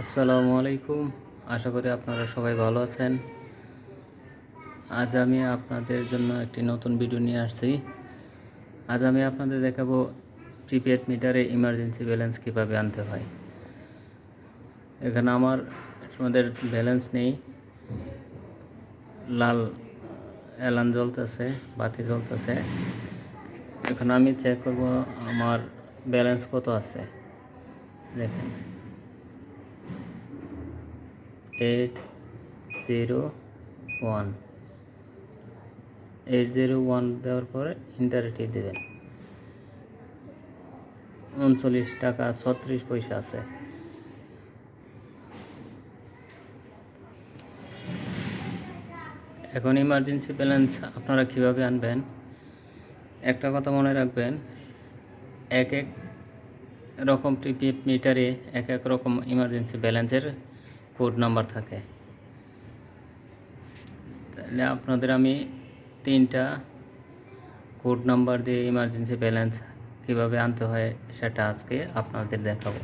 আসসালামু আলাইকুম। আশা করি আপনারা সবাই ভালো আছেন। আজ আমি আপনাদের জন্য একটি নতুন ভিডিও নিয়ে আসছি। আজ আমি আপনাদের দেখাবো প্রিপেড মিটারে ইমার্জেন্সি ব্যালেন্স কীভাবে আনতে হয়। এখানে আমার আমাদের ব্যালেন্স নেই। লাল অ্যালান জ্বলতেছে, বাতি জ্বলতেছে। এখন আমি চেক করব আমার ব্যালেন্স কত আছে। দেখেন। Eight zero one. Eight zero one দেওয়ার পরে ইন্টারেটিভ দেবেন। উনচল্লিশ টাকা ছত্রিশ পয়সা আছে। এখন ইমার্জেন্সি ব্যালেন্স আপনারা কীভাবে আনবেন? একটা কথা মনে রাখবেন, এক এক রকম প্রিপেড মিটারে এক এক রকম ইমার্জেন্সি ব্যালেন্সের কোড নাম্বার থাকে। তাহলে আপনাদের আমি তিনটা কোড নাম্বার দিয়ে ইমার্জেন্সি ব্যালেন্স কীভাবে আনতে হয় সেটা আজকে আপনাদের দেখাবো।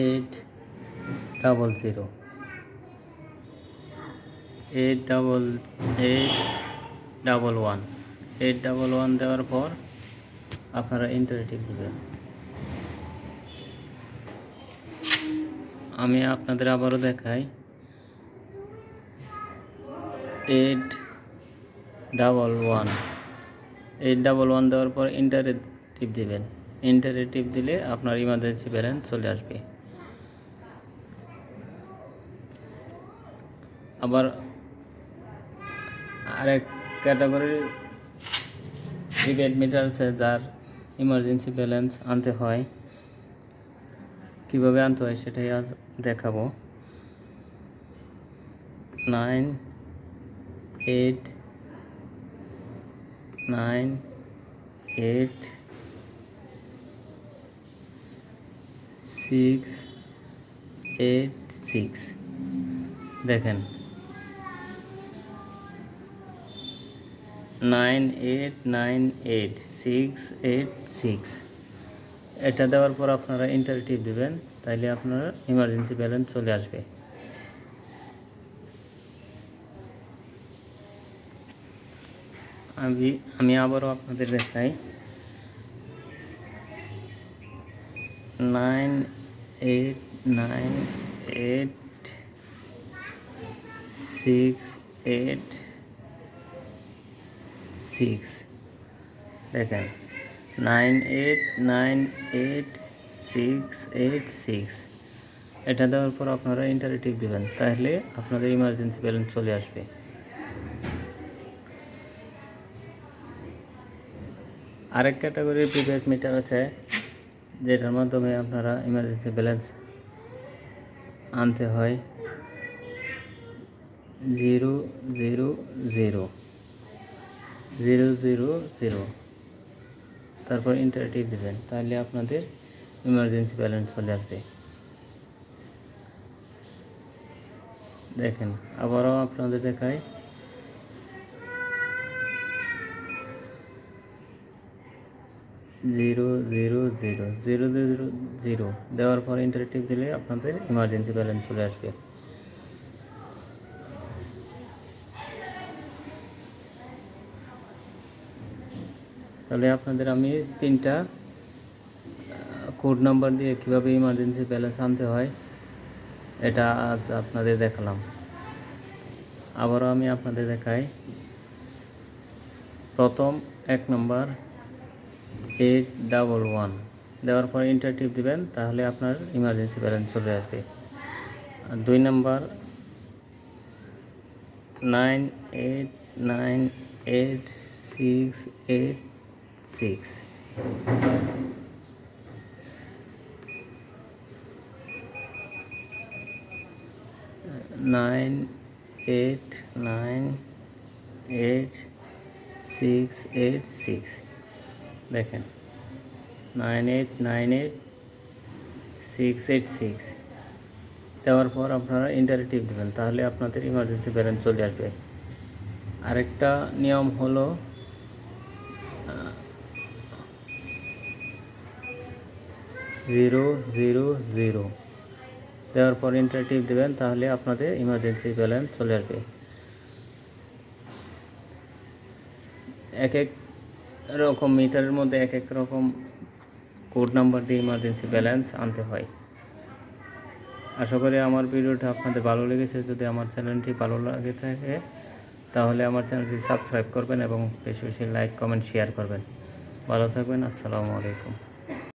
Eight double zero eight double eight double one eight double one দেওয়ার পর আপনারা ইন্টারেটিভ দেবেন। আমি আপনাদের আবারও দেখাই। Eight double one eight double one দেওয়ার পর ইন্টারেটিভ দিবেন। ইন্টারেটিভ দিলে আপনার ইমার্জেন্সি ব্যালেন্স চলে আসবে। আবার আরেক ক্যাটাগরির প্রিপেড মিটার আছে, যার ইমার্জেন্সি ব্যালেন্স আনতে হয়। কীভাবে আনতে হয় সেটাই আজ দেখাবো। Nine eight nine eight six eight six দেখেন nine eight nine eight six eight six. এটা দেওয়ার পর আপনারা ইন্টারেটিভ দেবেন, তাইলে আপনার ইমার্জেন্সি ব্যালেন্স চলে আসবে। আমি আমি আবারও আপনাদের দেখাই। Nine eight nine eight six eight six দেখেন nine eight nine eight six eight six এটা দেওয়ার পর আপনারা ইন্টারেটিভ দেবেন, তাহলে আপনাদের ইমার্জেন্সি ব্যালেন্স চলে আসবে। আরেক ক্যাটাগরির প্রিপেড মিটার আছে, যেটার মাধ্যমে আপনারা ইমার্জেন্সি ব্যালেন্স আনতে হয়। Zero zero zero zero zero zero. তারপর ইন্টারেটিভ দেবেন, তাহলে আপনাদের ইমার্জেন্সি ব্যালেন্স চলে আসবে। দেখেন, আবারও আপনাদের দেখায় zero zero zero zero zero zero. দেওয়ার পর ইন্টারেটিভ দিলে আপনাদের ইমার্জেন্সি ব্যালেন্স চলে আসবে। তাহলে আপনাদের আমি তিনটা কোড নাম্বার দিয়ে কীভাবে ইমার্জেন্সি ব্যালেন্স আনতে হয়, এটা আজ আপনাদের দেখালাম। আবারও আমি আপনাদের দেখাই। প্রথম এক নম্বর এইট ডাবল ওয়ান দেওয়ার পর ইন্টারটিভ দেবেন, তাহলে আপনার ইমার্জেন্সি ব্যালেন্স চলে আসবে। দুই number nine eight nine eight six eight six nine eight nine eight six eight six দেখেন nine eight nine eight six eight six দেওয়ার পর আপনারা ইন্টারেটিভ দেবেন, তাহলে আপনাদের ইমার্জেন্সি ব্যালেন্স চলে আসবে। আরেকটা নিয়ম হলো জিরো জিরো জিরো। দেওয়ার পর ইন্টার টিপ দেবেন, তাহলে আপনাদের ইমার্জেন্সি ব্যালেন্স চলে আসবে। এক এক রকম মিটারের মধ্যে এক এক রকম কোড নাম্বার দিয়ে ইমার্জেন্সি ব্যালেন্স আনতে হয়। আশা করি আমার ভিডিওটা আপনাদের ভালো লেগেছে। যদি আমার চ্যানেলটি ভালো লাগে থাকে, তাহলে আমার চ্যানেলটি সাবস্ক্রাইব করবেন এবং বেশি বেশি লাইক কমেন্ট শেয়ার করবেন। ভালো থাকবেন, আসসালামু আলাইকুম।